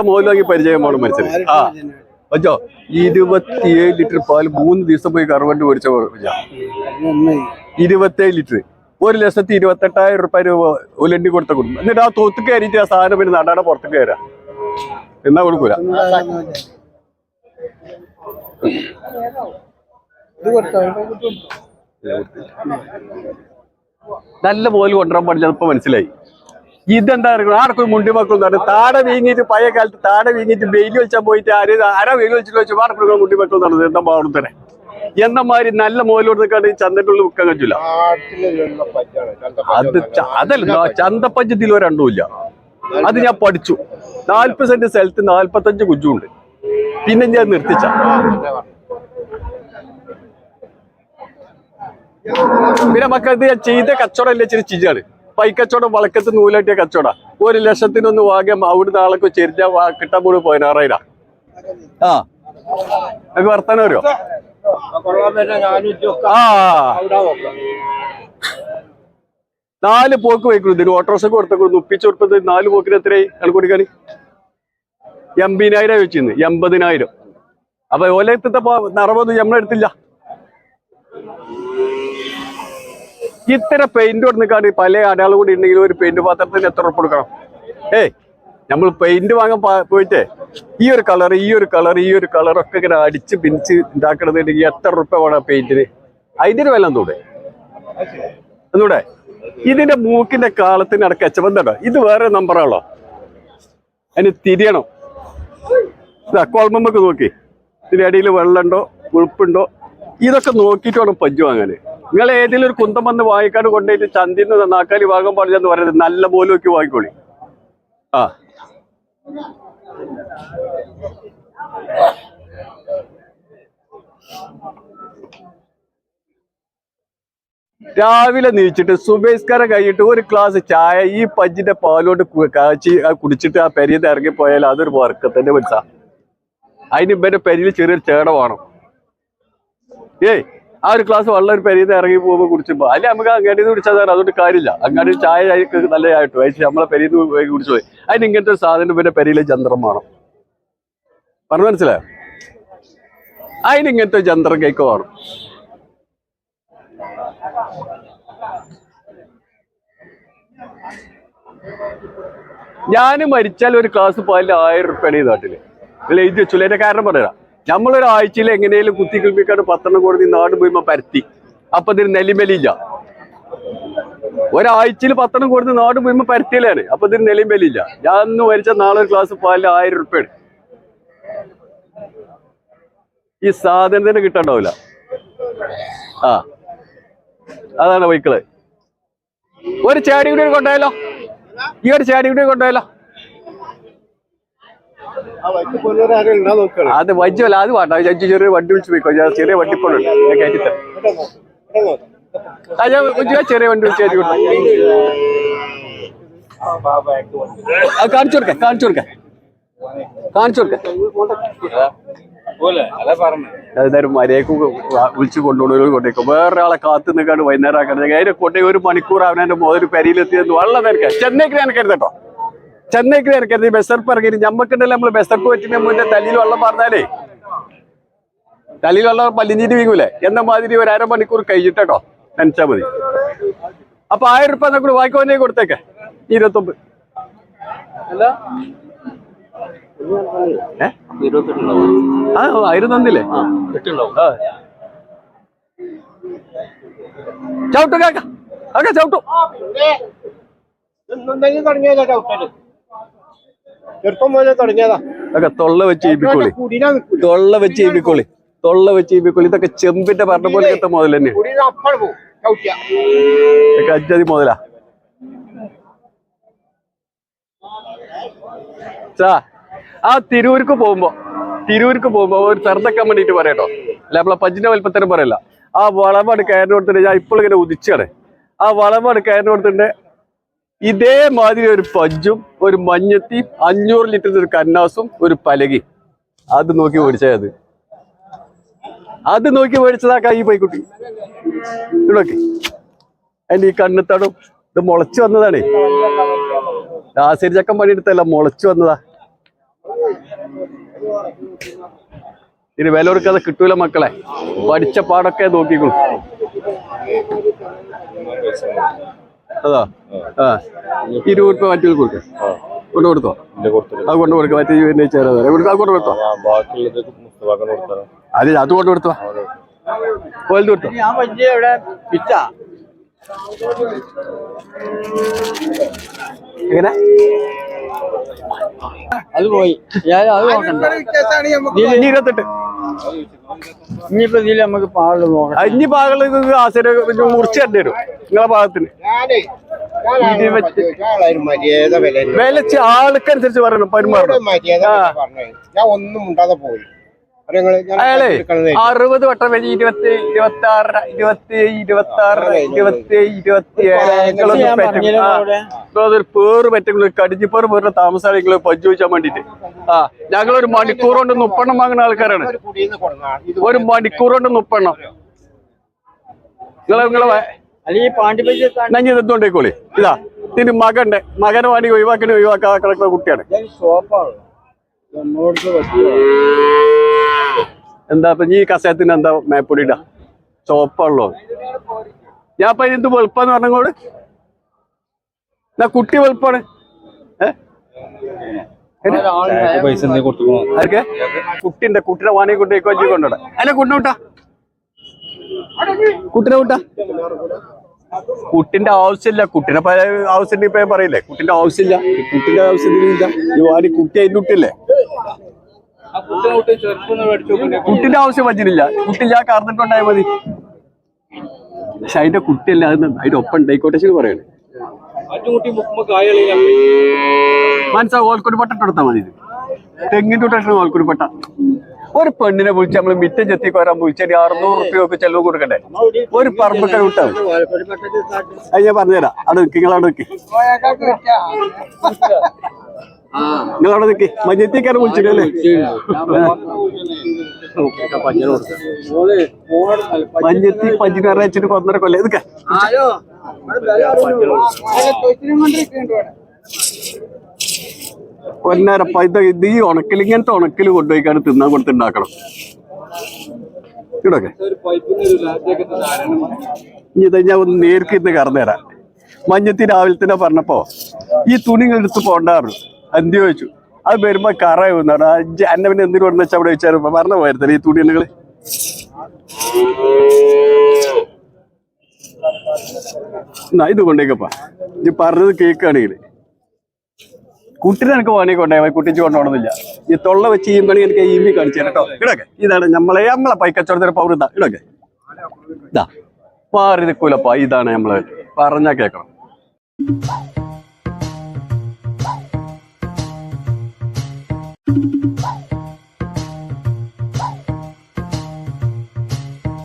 ദിവസം മോൽ വാങ്ങി പരിചയം വേണം മനസ്സിലായി ആ അച്ഛോ ഇരുപത്തിയേഴ് ലിറ്റർ പാൽ മൂന്ന് ദിവസം പോയി കറുവണ്ടി മേടിച്ച ഇരുപത്തേഴ് ലിറ്റർ. ഒരു ലക്ഷത്തി ഇരുപത്തെട്ടായിരം റുപ്യ രൂപ ഉലണ്ടി കൊടുത്ത കൊടുക്കും എന്നിട്ട് ആ തൊത്ത് കയറിയിട്ട് ആ സാധനം പിന്നെ നടാടെ പുറത്ത് കയറാ. എന്നാ കൊടുക്കൂല. നല്ല പോലെ കൊണ്ടുവരാൻ പാടില്ല ഇപ്പൊ മനസ്സിലായി. ഇതെന്താ പറയുക ആർക്കും മുണ്ടി മക്കളും പറഞ്ഞു താടെ വീങ്ങിയിട്ട് പഴയ കാലത്ത് താടെ വീങ്ങിയിട്ട് വെയിൽ വെച്ചാൽ പോയിട്ട് ആര് ആരാ വെയിൽ വെച്ചിട്ട് വെച്ചു ആർക്കും മുണ്ടി മക്കളും നടന്നത് എന്താ പാടും തന്നെ? എന്നമാതിരി നല്ല മോലോട് നിൽക്കാണ്ട് ചന്തക്കുള്ളിൽ വിൽക്കാൻ കഴിച്ചില്ല അത് അതല്ല ചന്തപ്പഞ്ചത്തിൽ ഒരു രണ്ടുമില്ല അത് ഞാൻ പഠിച്ചു. നാല്പത് സെന്റ് സ്ഥലത്ത് നാല്പത്തഞ്ച് കുജുണ്ട് പിന്നെ ഞാൻ നിർത്തിച്ച. പിന്നെ മക്കൾ ഞാൻ ചെയ്ത കച്ചവടം അല്ലേ ചെറിയ ചിജാണ് പൈക്കച്ചവടം വളക്കത്ത് നൂലാട്ടിയ കച്ചവടം. ഒരു ലക്ഷത്തിനൊന്ന് വാങ്ങാൻ അവിടുന്ന് ആളൊക്കെ ചെരിഞ്ഞ കിട്ടാൻ പോലും പതിനാറായിരം. ആ. നമുക്ക് വർത്താനം വരുമോ ആ. നാല് പോക്ക് വയ്ക്കുന്നു. ഇതിന് ഓട്ടോറിക്ഷ കൊടുത്തേക്കുന്നു. ഉപ്പിച്ച് കൊടുത്തത് നാല് പോക്കിന് എത്രയായി? കണക്കുടിക്കാന് എൺപതിനായിരം വെച്ചിരുന്നു. എൺപതിനായിരം. അപ്പൊ ഓലയത്തെ നിറവൊന്നും നമ്മളെടുത്തില്ല ഇത്ര പെയിന്റ് കൊടുക്കാണ്ട് പല അടയാളം കൂടി ഉണ്ടെങ്കിൽ ഒരു പെയിന്റ് പാത്രത്തിന് എത്ര ഉറപ്പ് കൊടുക്കണം? ഏയ് നമ്മൾ പെയിന്റ് വാങ്ങാൻ പോയിട്ടേ ഈ ഒരു കളർ ഈ ഒരു കളർ ഈ ഒരു കളർ ഒക്കെ ഇങ്ങനെ അടിച്ച് പിരിച്ച് ഉണ്ടാക്കണമെന്നുണ്ടെങ്കിൽ എത്ര റുപ്യ വേണം പെയിന്റിന് അതിന്റെ ഒരു വില എന്തൂടെ എന്നൂടെ ഇതിന്റെ മൂക്കിന്റെ കാലത്തിന് ഇടയ്ക്ക് എച്ചബന്ധോ ഇത് വേറെ നമ്പറാണല്ലോ അതിന് തിരിയണം. ഇതാ നോക്കി. ഇതിന്റെ ഇടയിൽ വെള്ളമുണ്ടോ ഉഴുപ്പുണ്ടോ ഇതൊക്കെ നോക്കിയിട്ട് വേണം പഞ്ച് വാങ്ങാൻ നിങ്ങൾ ഏതെങ്കിലും ഒരു കുന്തം വന്ന് വായിക്കാട് കൊണ്ടുപോയിട്ട് ചന്തിന്ന് നന്നാക്കാലി ഭാഗം പറഞ്ഞെന്ന് പറയുന്നത് നല്ല പോലെ ഒക്കെ വാങ്ങിക്കോളി. ആ. രാവിലെ നീച്ചിട്ട് സുബേസ്കാരം കഴിഞ്ഞിട്ട് ഒരു ഗ്ലാസ് ചായ ഈ പഞ്ചിന്റെ പാലോട്ട് കാച്ചി കുടിച്ചിട്ട് ആ പെരിയത് ഇറങ്ങിപ്പോയാൽ അതൊരു വർക്കത്തിന്റെ മനസ്സാ അതിന് ഇവന്റെ പെരിയിൽ ചെറിയൊരു ചേട വേണം. ഏയ് ആ ഒരു ക്ലാസ് വെള്ളം ഒരു പെരിയത് ഇറങ്ങി പോകുമ്പോൾ കുടിച്ചുമ്പോൾ അല്ലെ നമുക്ക് അങ്ങാടി കുടിച്ചാൽ അതുകൊണ്ട് കാര്യമില്ല. അങ്ങാടി ചായ നല്ല ആയിട്ട് വയസ്സ് നമ്മളെ പെരിയത് കുടിച്ചു പോയി. അതിന് ഇങ്ങനത്തെ ഒരു സാധനം പിന്നെ പെരിയിലെ ചന്ദ്രം വേണം. പറഞ്ഞു മനസ്സിലായോ? അതിന് ഇങ്ങനത്തെ ചന്ദ്രം കേക്ക് വേണം. ഞാൻ മരിച്ചാൽ ഒരു ക്ലാസ് പോയാലും ആയിരം റുപ്യാണ് ഈ നാട്ടിൽ. ഇതിൽ എഴുതി വെച്ചു അതിന്റെ കാരണം പറയാം നമ്മളൊരു ആഴ്ചയിൽ എങ്ങനെയും കുത്തി കിളിപ്പിക്കാണ്ട് പത്തെണ്ണം നീ നാട് പോയി പരത്തി. അപ്പൊ ഇതിന് നെല്ലിമലിയില്ല ഒരാഴ്ചയിൽ പത്തെണ്ണം കൊടുത്ത് നാട് പോയി പരത്തിയിലാണ്. അപ്പൊ ഇതിന് നെല്ലിമലിയില്ല ഞാൻ അന്ന് മരിച്ച നാളെ ക്ലാസ് പാലിൽ ആയിരം ഉറുപ്പയാണ് ഈ സാധനം തന്നെ കിട്ടണ്ടാവില്ല. ആ. അതാണ് വൈക്കിൾ ഒരു ചേടി കൂടി കൊണ്ടുപോയാലോ? ഈ ഒരു ചേടി കൂടി കൊണ്ടുപോയാലോ? അത് വജ്ജല്ല അത് വേണ്ട. ജഡ്ജി ചെറിയ വണ്ടി വിളിച്ച് പോയിക്കോ. ഞാൻ ചെറിയ വണ്ടിപ്പോഴുണ്ട് ഞാൻ കയറ്റിത്തരാം ഞാൻ ചെറിയ വണ്ടി വിളിച്ച് കയറ്റി കാണിച്ചു കൊടുക്ക കാണിച്ചു കൊടുക്ക. കാണിച്ചു കൊടുക്ക. മരേക്ക് വിളിച്ച് കൊണ്ടുപോകുന്നവർ കൊണ്ടേക്കും. വേറൊരാളെ കാത്തു നിൽക്കാണ്ട് വൈകുന്നേരം ആക്കാൻ അതിനെ കൊണ്ടേ ഒരു മണിക്കൂർ അവനെ മോതിരി പെരിയിലെത്തിയെന്ന് വെള്ളം നിനക്ക് ചെന്നൈക്ക് ഞാൻ കേട്ടോ ചെന്നൈക്ക് തിരക്കരുത് ഈ ബസ്സർപ്പ് ഇറങ്ങി ഞമ്മക്കുണ്ടല്ലോ നമ്മൾ ബസ്സർപ്പ് വെച്ചിട്ട് മുന്നേ തലയിൽ വെള്ളം പറഞ്ഞാലേ തലയിൽ വെള്ളം പല്ലിഞ്ഞിട്ട് വീങ്ങൂലേ? എന്ന മാതിരി ഒരു അരമണിക്കൂർ കഴിഞ്ഞിട്ടോ നനച്ചാ മതി. അപ്പൊ ആയിരം റുപ്യ എന്നൊക്കെ വായിക്കോനെ കൊടുത്തേക്ക്. ഇരുപത്തൊമ്പത്. ഏ? ആ ആയിരം തന്നില്ലേ? ചവിട്ടു കേക്ക. ഒക്കെ ചവിട്ടു. തുടങ്ങിയല്ലോ ചവിട്ടൽ? ചെറുപ്പം തുടങ്ങിയതാ. തൊള്ള വെച്ച് ഇപ്പിക്കോളി കുടിനാ തൊള്ള വെച്ച് ഇപ്പിക്കോളി തൊള്ള വെച്ച് ഇപ്പിക്കോളി ഇതൊക്കെ ചെമ്പിന്റെ പറഞ്ഞ പോലത്തെ മുതൽ തന്നെ ഇതൊക്കെ അജ്ജതി മുതലാ. ആ തിരൂർക്ക് പോകുമ്പോ തിരൂർക്ക് പോകുമ്പോ ഒരു ചെറുതക്കാൻ വേണ്ടിട്ട് പറയട്ടോ അല്ല നമ്മളെ പഞ്ചിന്റെ വലിപ്പത്തരം പറയല്ല. ആ വളമാണ് കയറിന് കൊടുത്തിട്ട് ഞാൻ ഇപ്പോൾ ഇങ്ങനെ ഉദിച്ചാണ്. ആ വളമാണ് കയറിന് കൊടുത്തിട്ട് ഇതേമാതിരി ഒരു പഞ്ചും ഒരു മഞ്ഞത്തി അഞ്ഞൂറ് ലിറ്റർ ഒരു കന്നാസും ഒരു പലകി. അത് നോക്കി മേടിച്ചത് അത് നോക്കി മേടിച്ചതാക്കാ കൈ പൈക്കുട്ടി. ഇവിടൊക്കെ. അതിന്റെ ഈ കണ്ണിത്തടും ഇത് മുളച്ചു വന്നതാണേ. ആസിരി ചക്കം പണിയെടുത്തല്ല മുളച്ചു വന്നതാ. ഇനി വില കൊടുക്കാതെ കിട്ടൂല മക്കളെ. പഠിച്ച പാടൊക്കെ നോക്കിക്കോളൂ അതാ. ആ. ഇരുപത് രൂപ മറ്റു കൊടുക്കാം കൊണ്ട് കൊടുത്തോ? അത് കൊണ്ട് കൊടുക്ക. മറ്റേ പിന്നെ ചേരാ അത് കൊണ്ട് കൊടുത്തോ? അത് അത് കൊണ്ട് കൊടുത്തോ? വലുത് കൊടുത്തോ? പിച്ച. എങ്ങനെ? അത് പോയി. ഞാൻ അത് നോക്കണ്ട. ഇനി ഇരുപത്തെട്ട്. ഇനിയിപ്പോ ഇതിൽ നമുക്ക് നോക്കാം അഞ്ഞ് പാകൾ ആസിന് മുറിച്ച് തരേണ്ടി വരും നിങ്ങളെ ഭാഗത്തിന് വിലച്ച് വില ആൾക്കനുസരിച്ച് പറയണം പെരുമാറണം. ഞാൻ ഒന്നും മുണ്ടാതെ പോയി. അയാളെ അറുപത് വട്ടം വെച്ച് ഇരുപത്തി ഇരുപത്തി ആറ് ഇരുപത്തി ഇരുപത്തി ആറ് ഇരുപത്തി ഇരുപത്തി ഏഴ് പറ്റും. പേറ് പറ്റും. കടിഞ്ഞിപ്പേറ് പേരുടെ താമസാളികൾ പഞ്ചു വെച്ചാൽ വേണ്ടിട്ട്. ആ. ഞങ്ങളൊരു മണിക്കൂർ കൊണ്ട് മുപ്പെണ്ണം വാങ്ങുന്ന ആൾക്കാരാണ്. ഒരു ഒരു മണിക്കൂർ കൊണ്ട് മുപ്പെണ്ണം. നിങ്ങളെ നിങ്ങളെ അല്ലെങ്കിൽ ഇനി ഇത് ഇതിന് മകന്റെ മകനെ വേണ്ടി ഒഴിവാക്കണേ ഒഴിവാക്കാൻ കിടക്കുന്ന കുട്ടിയാണ്. എന്താ ഇപ്പൊ ഈ കസേത്തിന് എന്താ മേപ്പൊടി ഇടാ? ചോപ്പുള്ളോ ഞാൻ അപ്പൊ എന്ത് വെളുപ്പാന്ന് പറഞ്ഞോട് എന്നാ കുട്ടി വെളുപ്പാണ്. കുട്ടിന്റെ കുട്ടിനെ വാണി കുട്ടി കൊഞ്ചി കൊണ്ടോടാ. അല്ല കുട്ടിനെ വിട്ടാ കുട്ടിനെ വിട്ടാ കുട്ടിന്റെ ആവശ്യമില്ല കുട്ടിനെ പല ആവശ്യം ഇപ്പൊ ഞാൻ പറയില്ലേ? കുട്ടിന്റെ ആവശ്യമില്ല. കുട്ടിന്റെ ആവശ്യത്തിനില്ല. ഈ വാണി കുട്ടി അതിന്റെ കുട്ടിയല്ലേ കുട്ടിന്റെ ആവശ്യം വച്ചിട്ടില്ല. കുട്ടി ഞാൻ കറന്നിട്ടുണ്ടായാൽ മതി. പക്ഷെ അതിന്റെ കുട്ടിയല്ല അത് അതിന്റെ ഒപ്പം ഉണ്ടായിക്കോട്ടെ ശരി പറയണേ. മനസ്സാ ഓൽക്കൊരു പട്ട എടുത്താൽ മതി. തെങ്ങിന്റെ ടെൻഷൻ ഓൽക്കൊരു പട്ട. ഒരു പെണ്ണിനെ വിളിച്ച് നമ്മൾ മിറ്റം ചെത്തി കൊരാൻ വിളിച്ചാൽ അറുന്നൂറ് റുപ്യ ഒക്കെ ചെലവ് കൊടുക്കണ്ടേ? ഒരു പറമ്പൊക്കെ വിട്ടാ മതി. അത് ഞാൻ പറഞ്ഞുതരാം. അവിടെ നിൽക്കി നിങ്ങളവിടെ നിൽക്കി നിൽക്കി മഞ്ഞത്തേക്കാണ് വിളിച്ചിട്ടല്ലേ മഞ്ഞത്തി പഞ്ചിനാറ് അയച്ചിട്ട് ഒന്നര കൊല്ലം. ഇതൊക്കെ ഒന്നര ഇത് ഈ ഉണക്കൽ ഇങ്ങനത്തെ ഉണക്കൽ കൊണ്ടുപോയിക്കാണ് തിന്നാൻ കൊടുത്തുണ്ടാക്കണം ഇവിടൊക്കെ. ഇനി ഇത് ഒന്ന് നേർക്ക് ഇന്ന് കറന്നു തരാം. മഞ്ഞത്തി രാവിലെ തന്നെ പറഞ്ഞപ്പോ ഈ തുണി എടുത്ത് പോണ്ടാറ് എന്ത് വെച്ചു അത് വരുമ്പോ കറായി എന്നാണ് അന്ന പിന്നെ എന്തിനു വന്നു വെച്ചാൽ അവിടെ വെച്ചാൽ മരണ പോയിരുന്നില്ല ഈ തുണി എന്നാ ഇത് കൊണ്ടേക്കപ്പാ. ഇത് പറഞ്ഞത് കേൾക്കുകയാണെങ്കിൽ കുട്ടീനെ എനിക്ക് വേണമെങ്കിൽ കൊണ്ടേ കുട്ടിച്ച് കൊണ്ടുപോകണമെന്നില്ല. ഈ തൊള്ള വെച്ച് ഈ കണി എനിക്ക് ഈ കാണിച്ചു കേട്ടോ. ഇടക്കെ ഇതാണ് നമ്മളെ നമ്മളെ പൈക്കച്ചവടത്തിന് പൗർ ഇതാ. ഇടക്കെ ഇതാ. മാറി ഇതാണ് നമ്മൾ പറഞ്ഞാ കേക്കണം